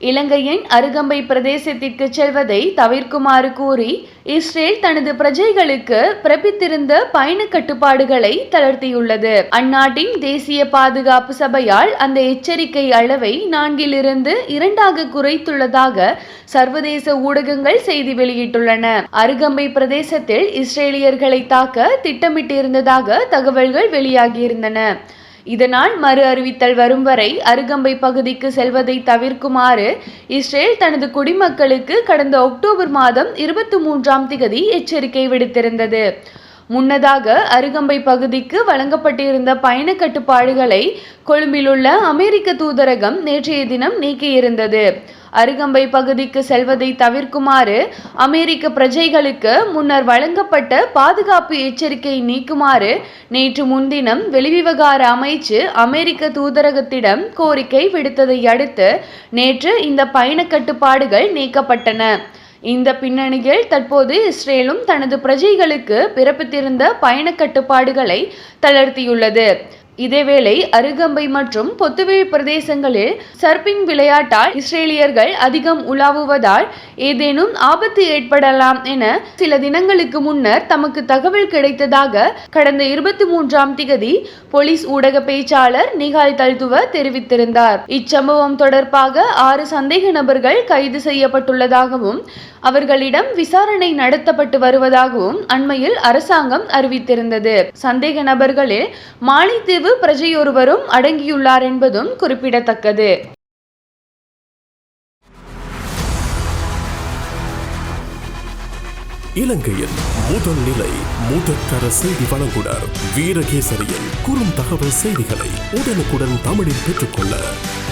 இலங்கையின் அருகம்பை பிரதேசத்திற்கு செல்வதை தவிர்க்குமாறு கூறி இஸ்ரேல் தனது பிரஜைகளுக்கு பிறப்பித்திருந்த பயண கட்டுப்பாடுகளை தளர்த்தியுள்ளது. அந்நாட்டின் தேசிய பாதுகாப்பு சபையால் அந்த எச்சரிக்கை அளவை நான்கிலிருந்து இரண்டாக குறைத்துள்ளதாக சர்வதேச ஊடகங்கள் செய்தி வெளியிட்டுள்ளன. அருகம்பை பிரதேசத்தில் இஸ்ரேலியர்களை தாக்க திட்டமிட்டிருந்ததாக தகவல்கள் வெளியாகியிருந்தன. இதனால் மறு அறிவித்தல் வரும் வரை அருகம்பை பகுதிக்கு செல்வதை தவிர்க்குமாறு இஸ்ரேல் தனது குடிமக்களுக்கு கடந்த அக்டோபர் மாதம் இருபத்தி மூன்றாம் திகதி எச்சரிக்கை விடுத்திருந்தது. முன்னதாக அருகம்பை பகுதிக்கு வழங்கப்பட்டிருந்த பயண கட்டுப்பாடுகளை கொழும்பிலுள்ள அமெரிக்க தூதரகம் நேற்றைய தினம் நீக்கியிருந்தது. அருகம்பை பகுதிக்கு செல்வதை தவிர்க்குமாறு அமெரிக்க பிரஜைகளுக்கு முன்னர் வழங்கப்பட்ட பாதுகாப்பு எச்சரிக்கை நீக்குமாறு நேற்று முன்தினம் வெளிவிவகார அமைச்சு அமெரிக்க தூதரகத்திடம் கோரிக்கை விடுத்ததை அடுத்து நேற்று இந்த பயண கட்டுப்பாடுகள் நீக்கப்பட்டன. இந்த பின்னணியில் தற்போது இஸ்ரேலும் தனது பிரஜைகளுக்கு பிறப்பித்திருந்த பயண கட்டுப்பாடுகளை தளர்த்தியுள்ளது. இதேவேளை அருகம்பை மற்றும் பொத்துவில் பிரதேசங்களில் சர்பிங் விளையாட்டால் இஸ்ரேலியர்கள் அதிகம் உலாவுவதால் ஏதேனும் ஆபத்து ஏற்படலாம் என சில தினங்களுக்கு முன்னர் தமக்கு தகவல் கிடைத்ததாக கடந்த இருபத்தி மூன்றாம் திகதி போலீஸ் ஊடக பேச்சாளர் நிகால் தல்துவ தெரிவித்திருந்தார். இச்சம்பவம் தொடர்பாக ஆறு சந்தேக நபர்கள் கைது செய்யப்பட்டுள்ளதாகவும் அவர்களிடம் விசாரணை நடத்தப்பட்டு வருவதாகவும் அண்மையில் அரசாங்கம் அறிவித்திருந்தது. சந்தேக நபர்களில் மாலைத்தீவு பிரஜையொருவரும் அடங்கியுள்ளார் என்பதும் குறிப்பிடத்தக்கது. இலங்கையின் முதல் நிலை முதற்கர செய்தி வழங்குனர் வீரகேசரியின் குறும் தகவல் செய்திகளை உடனுக்குடன் தமிழில் பெற்றுக்கொள்ள